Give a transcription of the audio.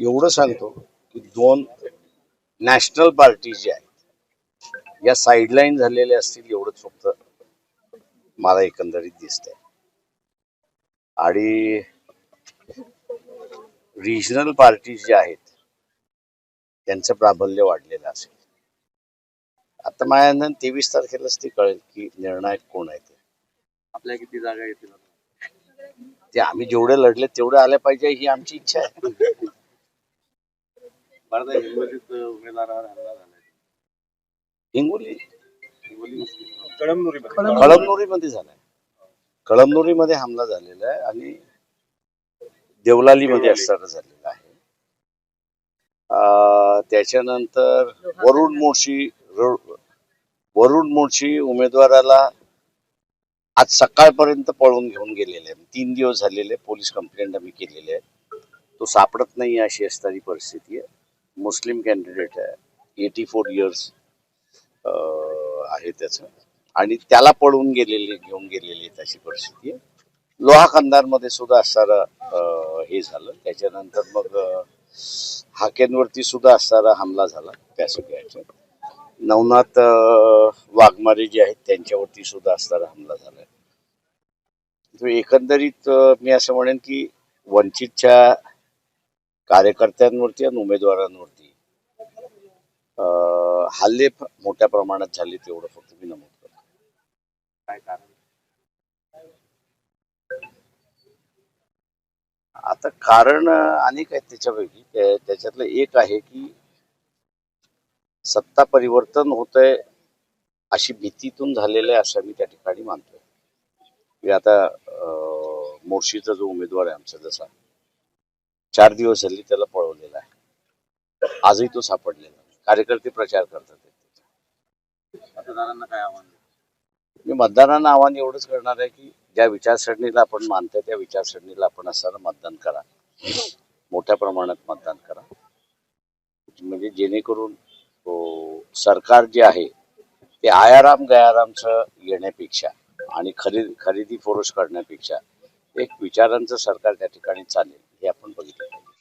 एवढं सांगतो की दोन नॅशनल पार्टी ज्या आहेत या साईडलाईन झालेल्या असतील एवढंच फक्त मला एकंदरीत दिसतंय. आणि रिजनल पार्टीज ज्या आहेत त्यांचं प्राबल्य वाढलेलं असेल. आता माझ्या तेवीस तारखेलाच ते कळेल की निर्णायक कोण आहे ते. आपल्या किती जागा येतील ते आम्ही जेवढे लढले तेवढे आले पाहिजे ही आमची इच्छा आहे. भारत हिंगोलीत उमेदवारावर हल्ला झालाय. हिंगोली? हिंगोली कळमनुरी. कळमनुरीमध्ये झालाय. कळमनुरीमध्ये हमला झालेला आहे आणि देवलालीमध्ये असताना झालेला आहे. अं, त्याच्यानंतर वरुण मोर्शी वरुण मोर्शी उमेदवाराला आज सकाळपर्यंत पळून घेऊन गेलेले आहे तीन दिवस झालेले पोलीस कंप्लेंट आम्ही केलेली आहे तो सापडत नाही अशी असणारी परिस्थिती आहे. मुस्लिम कॅन्डिडेट आहे. एटी फोर इयर्स आहे त्याचं. आणि त्याला पळून गेलेले घेऊन गेलेली त्याची परिस्थिती आहे. लोहा कंदारमध्ये सुद्धा असणारं हे झालं. त्याच्यानंतर मग हाकेंवरती सुद्धा असणारा हमला झाला. त्या सगळ्याच्या. नवनाथ वाघमारे जे आहेत त्यांच्यावरती सुद्धा असणारा हमला झाला तो एकंदरीत मी असं म्हणेन की वंचितच्या कार्यकर्त्यांवरती आणि उमेदवारांवरती. अं, हल्ले मोठ्या प्रमाणात झाले तेवढं फक्त मी नमूद करतो. आता कारण अनेक आहेत त्याच्यापैकी. त्या- त्याच्यातलं एक आहे की सत्ता परिवर्तन होतंय अशी भीतीतून झालेलं आहे असं मी त्या ठिकाणी मानतोय. आता मोर्शीचा जो उमेदवार आहे आमचा जसा चार दिवस झाली त्याला पळवलेला आहे आजही तो सापडलेला. कार्यकर्ते प्रचार करतात त्याचा. मतदारांना काय आव्हान? मी मतदारांना आव्हान एवढंच करणार आहे की ज्या विचारसरणीला आपण मानतोय त्या विचारसरणीला आपण असताना मतदान करा मोठ्या प्रमाणात मतदान करा म्हणजे जेणेकरून तो सरकार जे आहे ते आयाराम गयारामचं येण्यापेक्षा आणि खरेदी खरेदी फोरस करण्यापेक्षा एक विचारांचं सरकार त्या ठिकाणी चालेल हे आपण बघितलं